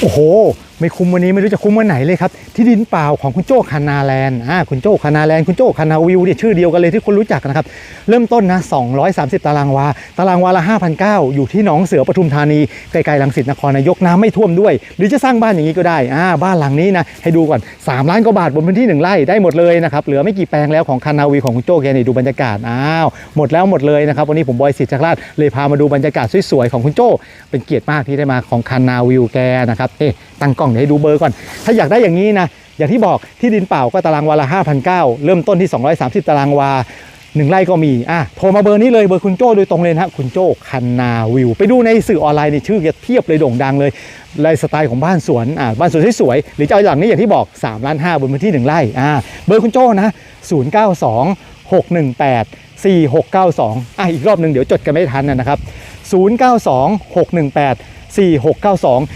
โอ้โห ไม่คุ้มวันนี้ไม่รู้จะคุ้มวันไหนเลยครับ ที่ดินเปล่าของคุณโจ้คานาแลนด์อ่าคุณโจ้คานาแลนด์คุณโจ้คานาวิวเนี่ยชื่อเดียวกันเลยที่คนรู้จักนะครับ เริ่มต้นนะ230 ตารางวา ตารางวาละ5,900อยู่ที่หนองเสือปทุมธานีไกลๆลังสิตนครนายกน้ำไม่ท่วมด้วย หรือจะสร้างบ้านอย่างนี้ก็ได้อ่าบ้านหลังนี้นะให้ดูก่อน 3 ล้านกว่าบาทบนพื้นที่ 1 ไร่ได้หมดเลยนะครับเหลือไม่กี่แปลงแล้วของคานาวีของคุณโจ้แกนี่ดูบรรยากาศอ้าวหมดแล้วหมดเลยนะครับวันนี้ผมบอยสิทธิ์จักรราชเลยพามาดูบรรยากาศสวยๆของคุณโจ้เป็นเกียรติมากที่ได้มาของคานาวิวแกนะครับเอ๊ตั้งกล้องเดี๋ยวให้ดูเบอร์ก่อน ถ้าอยากได้อย่างนี้นะอย่างที่บอกที่ดินเปล่าก็ตารางวาละ5,900เริ่มต้นที่ 230 ตารางวาหนึ่งไร่ก็มี อะ โทรมาเบอร์นี้เลย เบอร์คุณโจ้โดยตรงเลยนะคุณโจ้คันนาวิว ไปดูในสื่อออนไลน์ในชื่อแกเทียบเลยโด่งดังเลยลฟ์สไตล์ของบ้านสวน อ่า บ้านสวนสวยๆ หรือจะเอาหลังนี้อย่างที่บอก3ล้าน5บนพื้นที่ 1 ไร่ อ่า เบอร์คุณโจ้นะ 092 618 4692 อะ อีกรอบหนึ่งเดี๋ยวจดกันไม่ทันนะครับ 092 618 4692